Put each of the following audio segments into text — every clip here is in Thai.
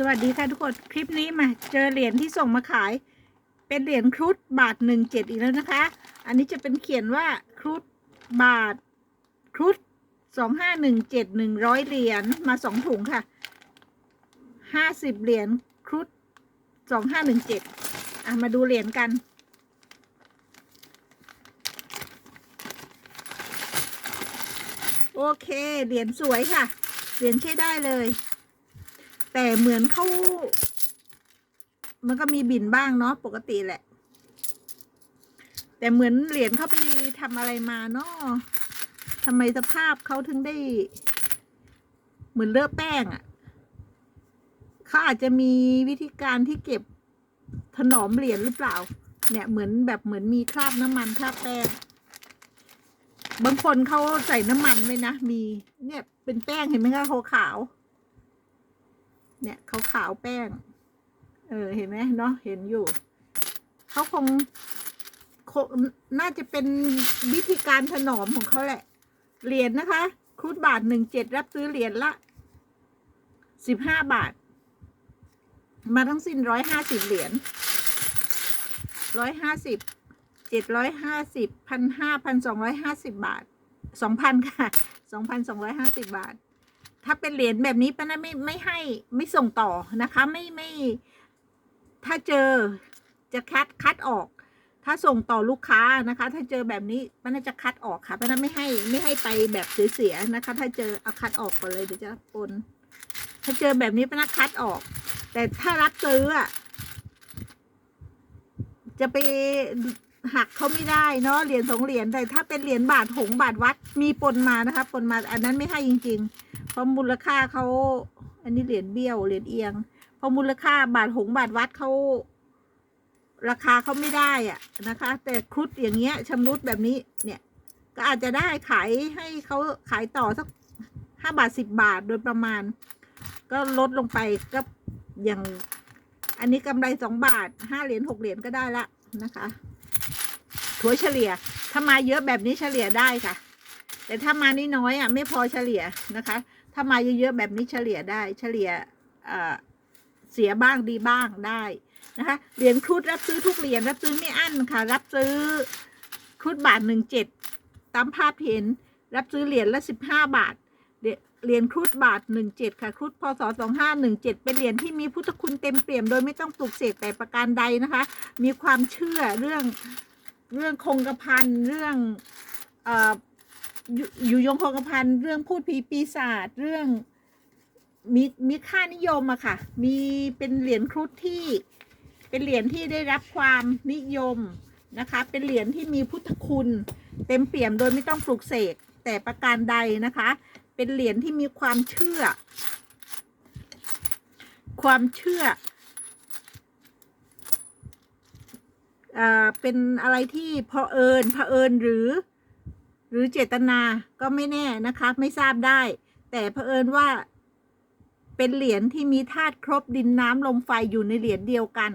สวัสดีค่ะทุกคน คลิปนี้มาเจอเหรียญที่ส่งมาขาย เป็นเหรียญครุฑบาทหนึ่งเจ็ดอีกแล้วนะคะ อันนี้จะเป็นเขียนว่าครุฑบาทครุฑสองห้าหนึ่งเจ็ดหนึ่งร้อยเหรียญมาสองถุงค่ะห้าสิบเหรียญครุฑสองห้าหนึ่งเจ็ดอะมาดูเหรียญกัน โอเคเหรียญสวยค่ะเหรียญใช้ได้เลย แต่เหมือนเขามันก็มีบินบ้างเนาะปกติแหละ แต่เหมือนเหรียญเขาไปทำอะไรมาเนาะทำไมสภาพเขาถึงได้ เหมือนเลอะแป้งอะ่ะเขาอาจจะมีวิธีการที่เก็บถนอมเหรียญหรือเปล่า เนี่ยเหมือนแบบเหมือนมีคราบน้ำมันคราบแป้งบางคนเขาใส่น้ำมันไว้นะมีเนี่ยเป็นแป้งเห็นไหมคะขาวๆ เนี่ยขาวขาวๆแป้ง เออเห็นไหมเนาะเห็นอยู่ เขาคงคงน่าจะเป็นวิธีการถนอมของเขาแหละ เหรียญนะคะครุฑบาทหนึ่งเจ็ดรับซื้อเหรียญละสิบห้าบาท มาทั้งสิ้นร้อยห้าสิบเหรียญร้อยห้าสิบเจ็ดร้อยห้าสิบพันห้าพันสองร้อยห้าสิบบาทสองพันค่ะสองพันสองร้อยห้าสิบบาท ถ้าเป็นเหรียญแบบนี้ป้านะไม่ไม่ให้ไม่ส่งต่อนะคะ ไม่ไม่ ถ้าเจอจะคัดคัดออก ถ้าส่งต่อลูกค้านะคะ ถ้าเจอแบบนี้ป้าน่าจะคัดออกค่ะป้าน่าไม่ให้ไม่ให้ไปแบบเสียๆนะคะ ถ้าเจอเอาคัดออกก่อนเลยเดี๋ยวจะปนถ้าเจอแบบนี้ป้าน่าคัดออก แต่ถ้ารับซื้ออะจะไปหักเขาไม่ได้เนาะเหรียญสองเหรียญแต่ถ้าเป็นเหรียญบาทหงบาทวัดมีปนมานะคะปนมาอันนั้นไม่ให้จริง ๆ ราะมูลค่าเขาอันนี้เหรียญเบี้ยวเหรียญเอียง เพราะมูลค่าบาทหงบาทวัดเขาราคาเขาไม่ได้อะนะคะ แต่ครุฑอย่างเงี้ยชำรุดแบบนี้เนี่ย ก็อาจจะได้ขายให้เขาขายต่อสักห้าบาทสิบบาทโดยประมาณ ก็ลดลงไปก็อย่าง อันนี้กำไรสองบาทห้าเหรียญหกเหรียญก็ได้ละนะคะถัวเฉลี่ย ถ้ามาเยอะแบบนี้เฉลี่ยได้ค่ะ แต่ถ้ามานี่น้อยอะ ไม่พอเฉลี่ยนะคะ ถ้ามาเยอะๆแบบนี้เฉลี่ยได้ เฉลี่ยเเสียบ้างดีบ้างได้นะคะเหรียญครุฑรับซื้อทุกเหรียญรับซื้อไม่อั้นค่ะ รับซื้อครุฑบาทหนึ่งเจ็ดตามภาพเห็น รับซื้อเหรียญละสิบห้าบาทเหรียญครุฑบาทหนึ่งเจ็ดค่ะครุฑพศสองห้าหนึ่งเจ็ดเป็นเหรียญที่มีพุทธคุณเต็มเปี่ยมโดยไม่ต้องปลุกเสกแต่ประการใดนะคะ มีความเชื่อเรื่องเรื่องคงกระพันเรื่องเอยู่อยู่ยงคงกระพันเรื่องพูดผีปีศาจเรื่องมีมีค่านิยมอะค่ะ มีเป็นเหรียญครุฑที่ เป็นเหรียญที่ได้รับความนิยมนะคะ เป็นเหรียญที่มีพุทธคุณ เต็มเปี่ยมโดยไม่ต้องปลุกเสกแต่ประการใดนะคะ เป็นเหรียญที่มีความเชื่อ ความเชื่ออ่อเป็นอะไรที่พอเอิญเอิญหรือ หรือเจตนาก็ไม่แน่นะคะ ไม่ทราบได้ แต่เผอิญว่า เป็นเหรียญที่มีธาตุครบดินน้ำลมไฟอยู่ในเหรียญเดียวกัน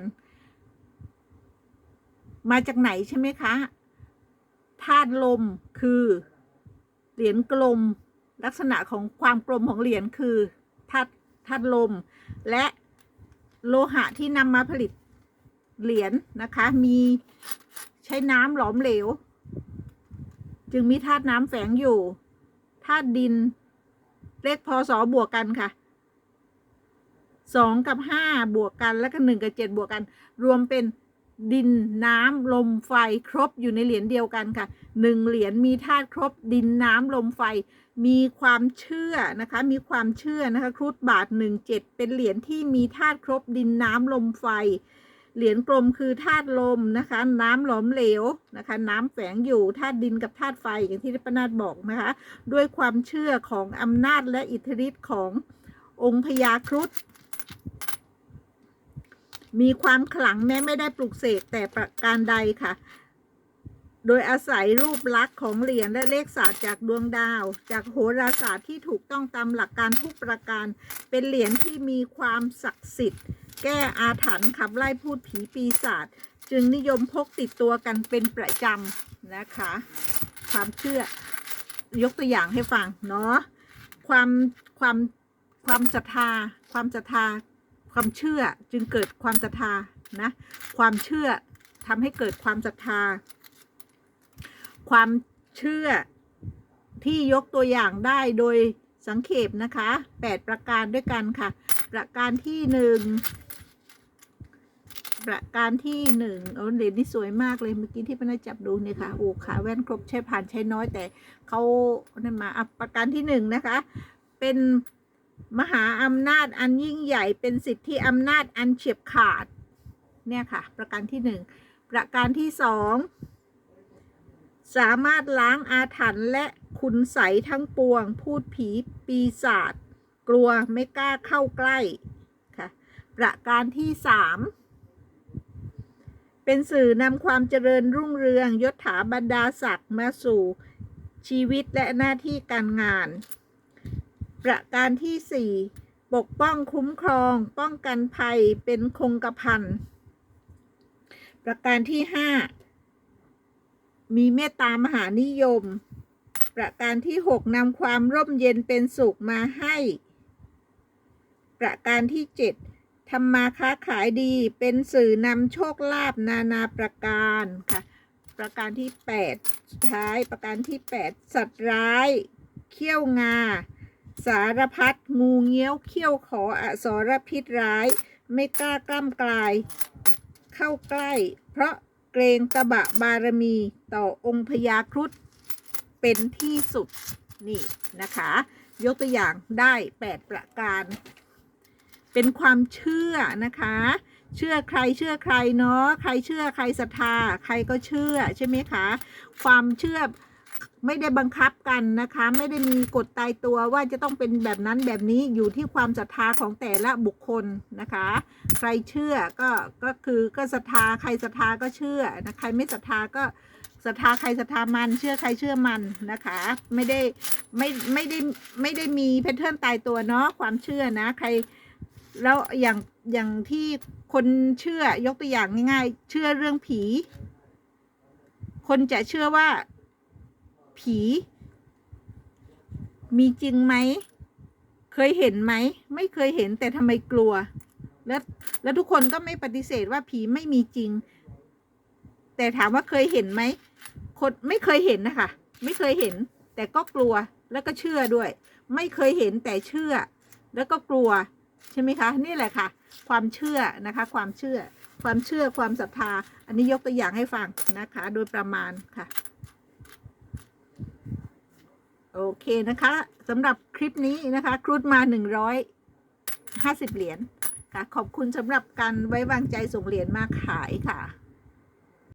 มาจากไหนใช่ไหมคะธาตุลมคือเหรียญกลม ลักษณะของความกลมของเหรียญคือธาตุธาตุลม และโลหะที่นำมาผลิตเหรียญนะคะ มีใช้น้ำหลอมเหลว จึงมีธาตุน้ำแฝงอยู่ธาตุดิน เลขพศบวกกันค่ะสองกับห้าบวกกันแล้วก็หนึ่งกับเจ็ดบวกกัน รวมเป็นดินน้ำลมไฟครบอยู่ในเหรียญเดียวกันค่ะหนึ่งเหรียญมีธาตุครบดินน้ำลมไฟ มีความเชื่อนะคะ มีความเชื่อนะคะครุฑบาทหนึ่งเจ็ดเป็นเหรียญที่มีธาตุครบดินน้ำลมไฟ เหรียญกลมคือธาตุลมนะคะ น้ำหลอมเหลวนะคะ น้ำแฝงอยู่ธาตุดินกับธาตุไฟอย่างที่ปนาดบอกนะคะ ด้วยความเชื่อของอำนาจและอิทธิฤทธิ์ขององค์พญาครุฑมีความขลังแม้ไม่ได้ปลุกเสกแต่ประการใดค่ะ โดยอาศัยรูปลักษณ์ของเหรียญและเลขศาสตร์จากดวงดาว จากโหราศาสตร์ที่ถูกต้องตามหลักการทุกประการ เป็นเหรียญที่มีความศักดิ์สิทธิ์ แก้อาถรรพ์ขับไล่พูดผีปีศาจจึงนิยมพกติดตัวกันเป็นประจำนะคะ ความเชื่อยกตัวอย่างให้ฟังเนาะความความความศรัทธา ความศรัทธา ความเชื่อจึงเกิดความศรัทธานะความเชื่อทำให้เกิดความศรัทธา ความเชื่อที่ยกตัวอย่างได้โดยสังเขปนะคะแปดประการด้วยกันค่ะ ประการที่หนึ่ง ประการที่หนึ่งโอ้เหรียญนี่สวยมากเลยเมื่อกี้ที่พนักจับดูเนี่ยค่ะโอ้ขาแว่นครบใช้ผ่านใช้น้อยแต่เขาเนั่นมาประการที่หนึ่งนะคะ เป็นมหาอำนาจอันยิ่งใหญ่เป็นสิทธิอำนาจอันเฉียบขาดเนี่ยค่ะ ประการที่หนึ่งประการที่สองสามารถล้างอาถรรพ์และคุณใสทั้งปวง พูดผีปีศาจกลัวไม่กล้าเข้าใกล้ค่ะ ประการที่สาม เป็นสื่อนำความเจริญรุ่งเรืองยศถาบรรดาศักดิ์มาสู่ชีวิตและหน้าที่การงาน ประการที่สี่ปกป้องคุ้มครอง ป้องกันภัยเป็นคงกระพันประการที่ห้ามีเมตตามหานิยม ประการที่หกนำความร่มเย็นเป็นสุขมาให้ ประการที่เจ็ด ทำมาค้าขายดีเป็นสื่อนำโชคลาภนานาประการค่ะ ประการที่แปดท้ายประการที่แปดสัตว์ร้าย เขี้ยวงา สารพัดงูเงี้ยวเขี้ยวขออสรพิษร้าย ไม่กล้ากล้ำกลาย เข้าใกล้ เพราะเกรงตบะบารมีต่อองค์พญาครุฑเป็นที่สุดนี่นะคะ ยกตัวอย่างได้ 8 ประการ เป็นความเชื่อนะคะ เชื่อใครเชื่อใครเนาะใครเชื่อใครศรัทธาใครก็เชื่อใช่ไหมคะ ความเชื่อไม่ได้บังคับกันนะคะ ไม่ได้มีกฎตายตัวว่าจะต้องเป็นแบบนั้นแบบนี้อยู่ที่ความศรัทธาของแต่ละบุคคลนะคะ ใครเชื่อก็ก็คือก็ศรัทธาใครศรัทธาก็เชื่อนะใครไม่ศรัทธาก็ศรัทธาใครศรัทธามันเชื่อใครเชื่อมันนะคะ ไม่ได้ไม่ไม่ได้ไม่ได้มีแพทเทิร์นตายตัวเนาะความเชื่อนะใคร แล้วอย่างอย่างที่คนเชื่อยกตัวอย่างง่ายๆ เชื่อเรื่องผี คนจะเชื่อว่า ผี มีจริงไหม เคยเห็นไหม ไม่เคยเห็นแต่ทำไมกลัว แล้วแล้วทุกคนก็ไม่ปฏิเสธว่าผีไม่มีจริง แต่ถามว่าเคยเห็นไหมคนไม่เคยเห็นนะคะ ไม่เคยเห็น แต่ก็กลัวแล้วก็เชื่อด้วย ไม่เคยเห็นแต่เชื่อ แล้วก็กลัว ใช่ไหมคะนี่แหละค่ะ ความเชื่อนะคะ ความเชื่อ ความเชื่อความศรัทธา อันนี้ยกตัวอย่างให้ฟังนะคะ โดยประมาณค่ะ โอเคนะคะสำหรับคลิปนี้นะคะครูดมา 150 เหรียญค่ะ ขอบคุณสำหรับการไว้วางใจส่งเหรียญมาขายค่ะ